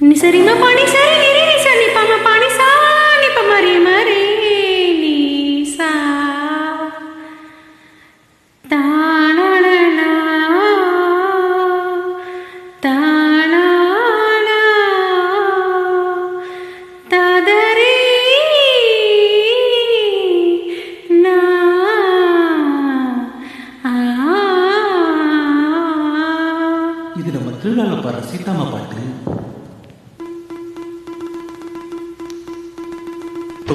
ni sarima pani sari ni ni sa ni pa ma pani sa ni pa mari mari ni sa ta na na na ta na na ta da re na a இது நம்ம திருநாள பாடுற சீதாமா பாட்டு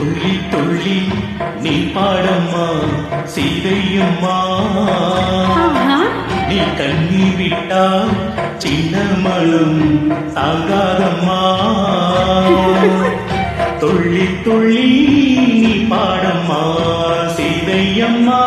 துள்ளி துள்ளி நீ பாடம்மா சீதையம்மா. நீ கண்ணி விட்டா சின்ன மனம் தாங்காதம்மா துள்ளி துள்ளி நீ பாடம்மா சீதையம்மா.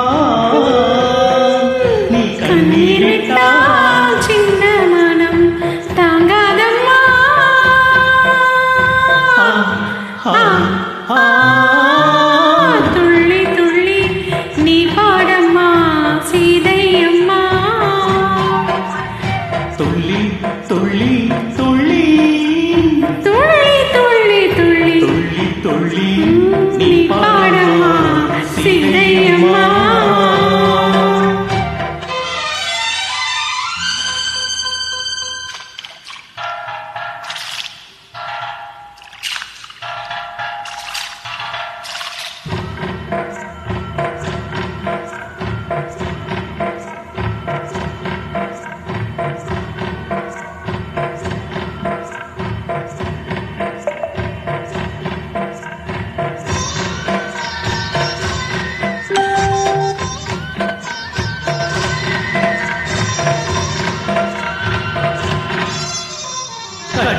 உள்ளி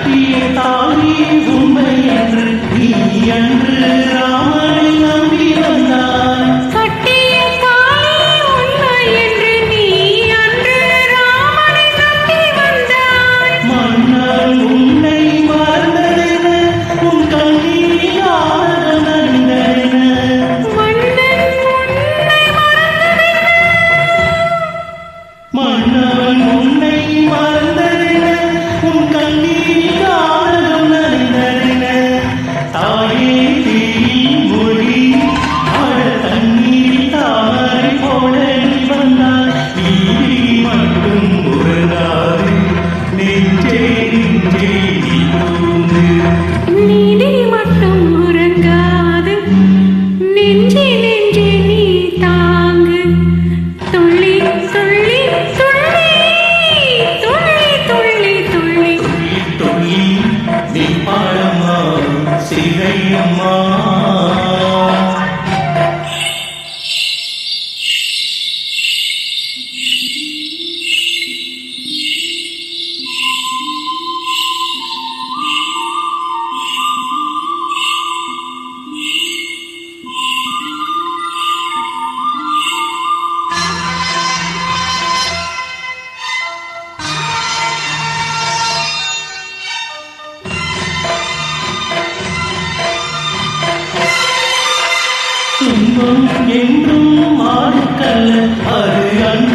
சக்தியே தானே உண்மை என்று நீ என்று ராம என்றும் மாடுக்கல்ல அது அன்பு.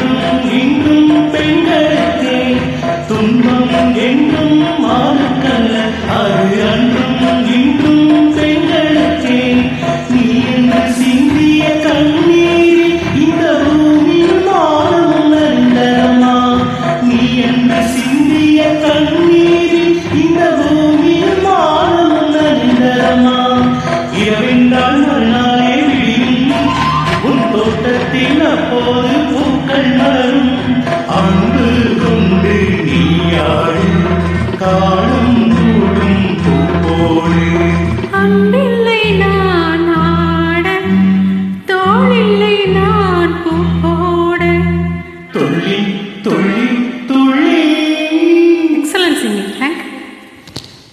come.